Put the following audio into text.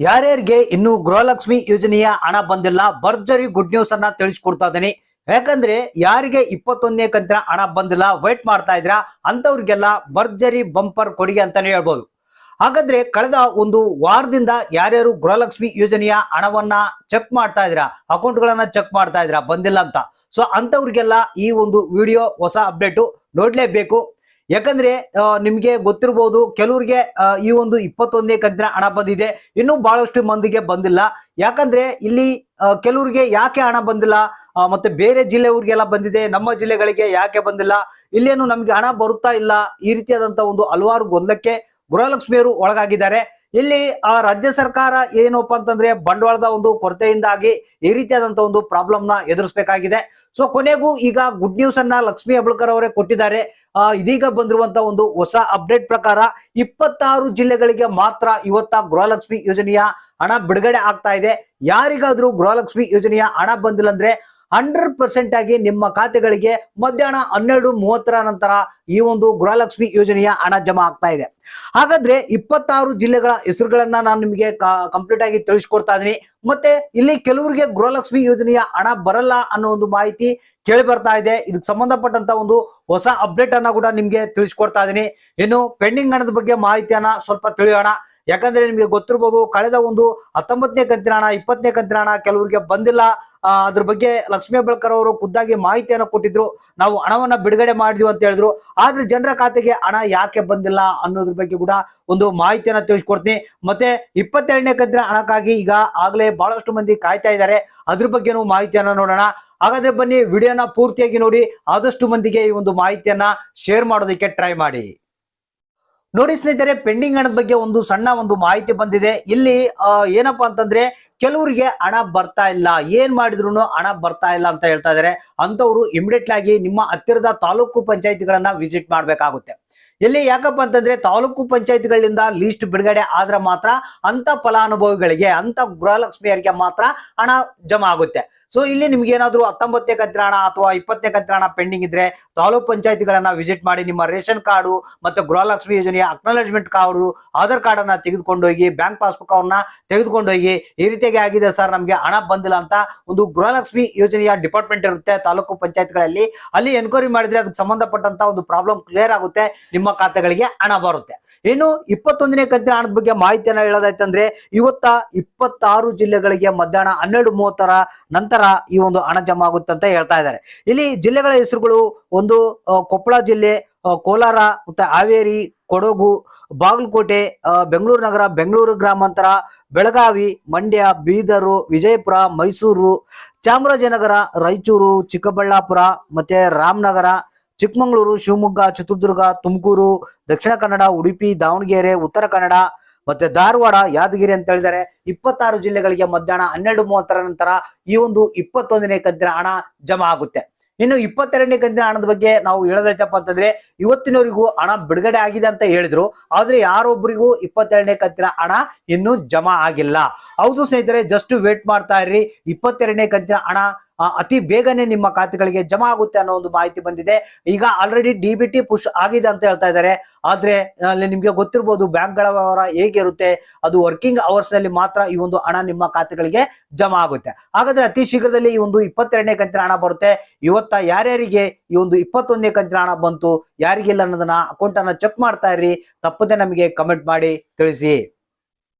ಯಾರ್ಯಾರಿಗೆ ಇನ್ನು ಗೃಹಲಕ್ಷ್ಮಿ ಯೋಜನೆಯ ಹಣ ಬಂದಿಲ್ಲ, ಭರ್ಜರಿ ಗುಡ್ ನ್ಯೂಸ್ ಅನ್ನ ತಿಳಿಸ್ಕೊಡ್ತಾ ಇದ್ದೀನಿ. ಯಾಕಂದ್ರೆ ಯಾರಿಗೆ ಇಪ್ಪತ್ತೊಂದನೇ ಕಂತಿನ ಹಣ ಬಂದಿಲ್ಲ ವೇಟ್ ಮಾಡ್ತಾ ಇದ್ರ ಅಂತವ್ರಿಗೆಲ್ಲ ಭರ್ಜರಿ ಬಂಪರ್ ಕೊಡುಗೆ ಅಂತಾನೆ ಹೇಳ್ಬೋದು. ಹಾಗಾದ್ರೆ ಕಳೆದ ಒಂದು ವಾರದಿಂದ ಯಾರ್ಯಾರು ಗೃಹಲಕ್ಷ್ಮಿ ಯೋಜನೆಯ ಹಣವನ್ನ ಚೆಕ್ ಮಾಡ್ತಾ ಇದ್ರ ಅಕೌಂಟ್ಗಳನ್ನ ಚೆಕ್ ಮಾಡ್ತಾ ಇದ್ರ ಬಂದಿಲ್ಲ ಅಂತ. ಸೊ ಅಂತವ್ರಿಗೆಲ್ಲ ಈ ಒಂದು ವಿಡಿಯೋ ಹೊಸ ಅಪ್ಡೇಟು ನೋಡ್ಲೇಬೇಕು. ಯಾಕಂದ್ರೆ ನಿಮ್ಗೆ ಗೊತ್ತಿರಬಹುದು ಕೆಲವ್ರಿಗೆ ಈ ಒಂದು ಇಪ್ಪತ್ತೊಂದನೇ ಕಂತಿನ ಹಣ ಬಂದಿದೆ. ಇನ್ನು ಬಹಳಷ್ಟು ಮಂದಿಗೆ ಬಂದಿಲ್ಲ. ಯಾಕಂದ್ರೆ, ಇಲ್ಲಿ ಕೆಲವ್ರಿಗೆ ಯಾಕೆ ಹಣ ಬಂದಿಲ್ಲ? ಮತ್ತೆ ಬೇರೆ ಜಿಲ್ಲೆಯವ್ರಿಗೆಲ್ಲ ಬಂದಿದೆ. ನಮ್ಮ ಜಿಲ್ಲೆಗಳಿಗೆ ಯಾಕೆ ಬಂದಿಲ್ಲ? ಇಲ್ಲೇನು ನಮ್ಗೆ ಹಣ ಬರುತ್ತಾ ಇಲ್ಲ? ಈ ರೀತಿಯಾದಂತ ಒಂದು ಹಲವಾರು ಗೊಂದಲಕ್ಕೆ ಗೃಹಲಕ್ಷ್ಮಿಯವರು ಒಳಗಾಗಿದ್ದಾರೆ. ಇಲ್ಲಿ, ಆ, ರಾಜ್ಯ ಸರ್ಕಾರ ಏನಪ್ಪ ಅಂತಂದ್ರೆ, ಬಂಡವಾಳದ ಒಂದು ಕೊರತೆಯಿಂದಾಗಿ ಈ ರೀತಿಯಾದಂತ ಒಂದು ಪ್ರಾಬ್ಲಮ್ನ ಎದುರಿಸಬೇಕಾಗಿದೆ. ಸೊ, ಕೊನೆಗೂ ಈಗ ಗುಡ್ ನ್ಯೂಸ್ ಅನ್ನ ಲಕ್ಷ್ಮಿ ಅಬ್ಳಕರ್ ಅವರೇ ಕೊಟ್ಟಿದ್ದಾರೆ. ಇದೀಗ ಬಂದಿರುವಂತ ಒಂದು ಹೊಸ ಅಪ್ಡೇಟ್ ಪ್ರಕಾರ ಇಪ್ಪತ್ತಾರು ಜಿಲ್ಲೆಗಳಿಗೆ ಮಾತ್ರ ಇವತ್ತ ಗೃಹಲಕ್ಷ್ಮಿ ಯೋಜನೆಯ ಹಣ ಬಿಡುಗಡೆ ಆಗ್ತಾ ಇದೆ. ಯಾರಿಗಾದ್ರೂ ಗೃಹಲಕ್ಷ್ಮಿ ಯೋಜನೆಯ ಹಣ ಬಂದಿಲ್ಲ ಅಂದ್ರೆ ಹಂಡ್ರೆಡ್ ಪರ್ಸೆಂಟ್ ಆಗಿ ನಿಮ್ಮ ಖಾತೆಗಳಿಗೆ ಮಧ್ಯಾಹ್ನ ಹನ್ನೆರಡು ಮೂವತ್ತರ ನಂತರ ಈ ಒಂದು ಗೃಹಲಕ್ಷ್ಮಿ ಯೋಜನೆಯ ಹಣ ಜಮಾ ಆಗ್ತಾ ಇದೆ. ಹಾಗಾದ್ರೆ ಇಪ್ಪತ್ತಾರು ಜಿಲ್ಲೆಗಳ ಹೆಸರುಗಳನ್ನ ನಾನು ನಿಮಗೆ ಕಂಪ್ಲೀಟ್ ಆಗಿ ತಿಳಿಸ್ಕೊಡ್ತಾ ಇದೀನಿ. ಮತ್ತೆ ಇಲ್ಲಿ ಕೆಲವರಿಗೆ ಗೃಹಲಕ್ಷ್ಮಿ ಯೋಜನೆಯ ಹಣ ಬರಲ್ಲ ಅನ್ನೋ ಒಂದು ಮಾಹಿತಿ ಕೇಳಿ ಬರ್ತಾ ಇದೆ. ಇದಕ್ಕೆ ಸಂಬಂಧಪಟ್ಟಂತ ಒಂದು ಹೊಸ ಅಪ್ಡೇಟ್ ಅನ್ನ ಕೂಡ ನಿಮ್ಗೆ ತಿಳಿಸ್ಕೊಡ್ತಾ ಇದೀನಿ. ಇನ್ನು ಪೆಂಡಿಂಗ್ ಹಣದ ಬಗ್ಗೆ ಮಾಹಿತಿಯನ್ನ ಸ್ವಲ್ಪ ತಿಳಿಯೋಣ. ಯಾಕಂದ್ರೆ ನಿಮಗೆ ಗೊತ್ತಿರ್ಬೋದು ಕಳೆದ ಒಂದು ಹತ್ತೊಂಬತ್ತನೇ ಕಂತಿನ ಹಣ ಇಪ್ಪತ್ತನೇ ಕಂತಿನ ಹಣ ಕೆಲವರಿಗೆ ಬಂದಿಲ್ಲ. ಅದ್ರ ಬಗ್ಗೆ ಲಕ್ಷ್ಮೀ ಹೆಬ್ಬಳ್ಕರ್ ಅವರು ಖುದ್ದಾಗಿ ಮಾಹಿತಿಯನ್ನು ಕೊಟ್ಟಿದ್ರು. ನಾವು ಹಣವನ್ನ ಬಿಡುಗಡೆ ಮಾಡಿದ್ವಿ ಅಂತ ಹೇಳಿದ್ರು. ಆದ್ರೆ ಜನರ ಖಾತೆಗೆ ಹಣ ಯಾಕೆ ಬಂದಿಲ್ಲ ಅನ್ನೋದ್ರ ಬಗ್ಗೆ ಕೂಡ ಒಂದು ಮಾಹಿತಿಯನ್ನ ತಿಳಿಸ್ಕೊಡ್ತೀನಿ. ಮತ್ತೆ ಇಪ್ಪತ್ತೆರಡನೇ ಕಂತಿನ ಹಣಕ್ಕಾಗಿ ಈಗ ಆಗ್ಲೇ ಬಹಳಷ್ಟು ಮಂದಿ ಕಾಯ್ತಾ ಇದ್ದಾರೆ. ಅದ್ರ ಬಗ್ಗೆನೂ ಮಾಹಿತಿಯನ್ನ ನೋಡೋಣ. ಹಾಗಾದ್ರೆ ಬನ್ನಿ, ವಿಡಿಯೋನ ಪೂರ್ತಿಯಾಗಿ ನೋಡಿ, ಆದಷ್ಟು ಮಂದಿಗೆ ಈ ಒಂದು ಮಾಹಿತಿಯನ್ನ ಶೇರ್ ಮಾಡೋದಕ್ಕೆ ಟ್ರೈ ಮಾಡಿ. ನೋಡಿ ಸ್ನೇಹಿತರೆ, ಪೆಂಡಿಂಗ್ ಹಣದ ಬಗ್ಗೆ ಒಂದು ಸಣ್ಣ ಒಂದು ಮಾಹಿತಿ ಬಂದಿದೆ. ಇಲ್ಲಿ ಏನಪ್ಪ ಅಂತಂದ್ರೆ, ಕೆಲವರಿಗೆ ಹಣ ಬರ್ತಾ ಇಲ್ಲ. ಏನ್ ಮಾಡಿದ್ರು ಹಣ ಬರ್ತಾ ಇಲ್ಲ ಅಂತ ಹೇಳ್ತಾ ಇದಾರೆ. ಅಂತವ್ರು ಇಮಿಡಿಯೇಟ್ ಆಗಿ ನಿಮ್ಮ ಹತ್ತಿರದ ತಾಲೂಕು ಪಂಚಾಯತಿಗಳನ್ನ ವಿಸಿಟ್ ಮಾಡ್ಬೇಕಾಗುತ್ತೆ. ಇಲ್ಲಿ ಯಾಕಪ್ಪ ಅಂತಂದ್ರೆ, ತಾಲೂಕು ಪಂಚಾಯಿತಿಗಳಿಂದ ಲೀಸ್ಟ್ ಬಿಡುಗಡೆ ಆದ್ರೆ ಮಾತ್ರ ಅಂತ ಫಲಾನುಭವಿಗಳಿಗೆ ಅಂತ ಗೃಹಲಕ್ಷ್ಮಿಯರಿಗೆ ಮಾತ್ರ ಹಣ ಜಮಾ ಆಗುತ್ತೆ. ಸೊ ಇಲ್ಲಿ ನಿಮ್ಗೆ ಏನಾದ್ರು ಹತ್ತೊಂಬತ್ತನೇ ಕಂತ್ರಾಣ ಅಥವಾ ಇಪ್ಪತ್ತನೇ ಕಂತ್ರಾಣ ಪೆಂಡಿಂಗ್ ಇದ್ರೆ ತಾಲೂಕ್ ಪಂಚಾಯತ್ಗಳನ್ನ ವಿಸಿಟ್ ಮಾಡಿ ನಿಮ್ಮ ರೇಷನ್ ಕಾರ್ಡು ಮತ್ತೆ ಗೃಹಲಕ್ಷ್ಮಿ ಯೋಜನೆಯ ಅಕ್ನಾಲಜ್ಮೆಂಟ್ ಕಾರ್ಡು, ಆಧಾರ್ ಕಾರ್ಡ್ ಅನ್ನ ತೆಗೆದುಕೊಂಡು ಹೋಗಿ ಬ್ಯಾಂಕ್ ಪಾಸ್ಬುಕ್ ಅವ್ರನ್ನ ತೆಗೆದುಕೊಂಡು ಹೋಗಿ ಈ ರೀತಿಯಾಗಿ ಆಗಿದೆ ಸರ್. ನಮ್ಗೆ ಹಣ ಬಂದಿಲ್ಲ ಅಂತ ಒಂದು ಗೃಹಲಕ್ಷ್ಮಿ ಯೋಜನೆಯ ಡಿಪಾರ್ಟ್ಮೆಂಟ್ ಇರುತ್ತೆ ತಾಲೂಕು ಪಂಚಾಯತ್ಗಳಲ್ಲಿ. ಅಲ್ಲಿ ಎನ್ಕ್ವೈರಿ ಮಾಡಿದ್ರೆ ಅದಕ್ಕೆ ಸಂಬಂಧಪಟ್ಟಂತ ಒಂದು ಪ್ರಾಬ್ಲಮ್ ಕ್ಲಿಯರ್ ಆಗುತ್ತೆ. ನಿಮ್ಮ ಖಾತೆಗಳಿಗೆ ಹಣ ಬರುತ್ತೆ. ಇನ್ನು ಇಪ್ಪತ್ತೊಂದನೇ ಕಂತಿನ ಹಣದ ಬಗ್ಗೆ ಮಾಹಿತಿಯನ್ನ ಹೇಳೋದಾಯ್ತಂದ್ರೆ, ಇವತ್ತ ಇಪ್ಪತ್ತಾರು ಜಿಲ್ಲೆಗಳಿಗೆ ಮಧ್ಯಾಹ್ನ ಹನ್ನೆರಡು ಮೂವತ್ತರ ನಂತರ ಈ ಒಂದು ಹಣ ಜಮಾ ಆಗುತ್ತೆ ಅಂತ ಹೇಳ್ತಾ ಇದ್ದಾರೆ. ಇಲ್ಲಿ ಜಿಲ್ಲೆಗಳ ಹೆಸರುಗಳು ಒಂದು ಕೊಪ್ಪಳ ಜಿಲ್ಲೆ ಕೋಲಾರ, ಮತ್ತೆ ಹಾವೇರಿ, ಕೊಡಗು, ಬಾಗಲಕೋಟೆ ಬೆಂಗಳೂರು ನಗರ, ಬೆಂಗಳೂರು ಗ್ರಾಮಾಂತರ, ಬೆಳಗಾವಿ, ಮಂಡ್ಯ, ಬೀದರು, ವಿಜಯಪುರ, ಮೈಸೂರು, ಚಾಮರಾಜನಗರ, ರಾಯಚೂರು, ಚಿಕ್ಕಬಳ್ಳಾಪುರ, ಮತ್ತೆ ರಾಮನಗರ, ಚಿಕ್ಕಮಗಳೂರು, ಶಿವಮೊಗ್ಗ, ಚಿತ್ರದುರ್ಗ, ತುಮಕೂರು, ದಕ್ಷಿಣ ಕನ್ನಡ, ಉಡುಪಿ, ದಾವಣಗೆರೆ, ಉತ್ತರ ಕನ್ನಡ ಮತ್ತೆ ಧಾರವಾಡ, ಯಾದಗಿರಿ ಅಂತ ಹೇಳಿದರೆ ಇಪ್ಪತ್ತಾರು ಜಿಲ್ಲೆಗಳಿಗೆ ಮಧ್ಯಾಹ್ನ ಹನ್ನೆರಡು ಮೂವತ್ತರ ನಂತರ ಈ ಒಂದು ಇಪ್ಪತ್ತೊಂದನೇ ಕಂತಿನ ಹಣ ಜಮಾ ಆಗುತ್ತೆ. ಇನ್ನು ಇಪ್ಪತ್ತೆರಡನೇ ಕಂತಿನ ಹಣದ ಬಗ್ಗೆ ನಾವು ಹೇಳೋದೈತಪ್ಪ ಅಂತಂದ್ರೆ ಇವತ್ತಿನವರಿಗೂ ಹಣ ಬಿಡುಗಡೆ ಆಗಿದೆ ಅಂತ ಹೇಳಿದ್ರು. ಆದ್ರೆ ಯಾರೊಬ್ಬರಿಗೂ ಇಪ್ಪತ್ತೆರಡನೇ ಕಂತಿನ ಹಣ ಇನ್ನೂ ಜಮಾ ಆಗಿಲ್ಲ. ಹೌದು ಸ್ನೇಹಿತರೆ ಜಸ್ಟ್ ವೇಟ್ ಮಾಡ್ತಾ ಇರ್ರಿ. ಇಪ್ಪತ್ತೆರಡನೇ ಕಂತಿನ ಹಣ ಅತಿ ಬೇಗನೆ ನಿಮ್ಮ ಖಾತೆಗಳಿಗೆ ಜಮಾ ಆಗುತ್ತೆ ಅನ್ನೋ ಒಂದು ಮಾಹಿತಿ ಬಂದಿದೆ. ಈಗ already D B T push ಆಗಿದೆ ಅಂತ ಹೇಳ್ತಾ ಇದ್ದಾರೆ. ಆದ್ರೆ, ಅಲ್ಲಿ ನಿಮ್ಗೆ ಗೊತ್ತಿರ್ಬೋದು ಬ್ಯಾಂಕ್ಗಳ ವ್ಯವಹಾರ ಹೇಗಿರುತ್ತೆ ಅದು ವರ್ಕಿಂಗ್ ಅವರ್ಸ್ನಲ್ಲಿ ಮಾತ್ರ ಈ ಒಂದು ಹಣ ನಿಮ್ಮ ಖಾತೆಗಳಿಗೆ ಜಮಾ ಆಗುತ್ತೆ. ಹಾಗಾದ್ರೆ ಅತಿ ಶೀಘ್ರದಲ್ಲಿ ಈ ಒಂದು ಇಪ್ಪತ್ತೆರಡನೇ ಕಂತಿನ ಹಣ ಬರುತ್ತೆ. ಇವತ್ತ ಯಾರ್ಯಾರಿಗೆ ಈ ಒಂದು ಇಪ್ಪತ್ತೊಂದನೇ ಕಂತಿನ ಹಣ ಬಂತು, ಯಾರಿಗಿಲ್ಲ ಅನ್ನೋದನ್ನ ಅಕೌಂಟ್ ಅನ್ನ ಚೆಕ್ ಮಾಡ್ತಾ ಇರ್ರಿ, ತಪ್ಪದೆ ನಮಗೆ ಕಮೆಂಟ್ ಮಾಡಿ ತಿಳಿಸಿ.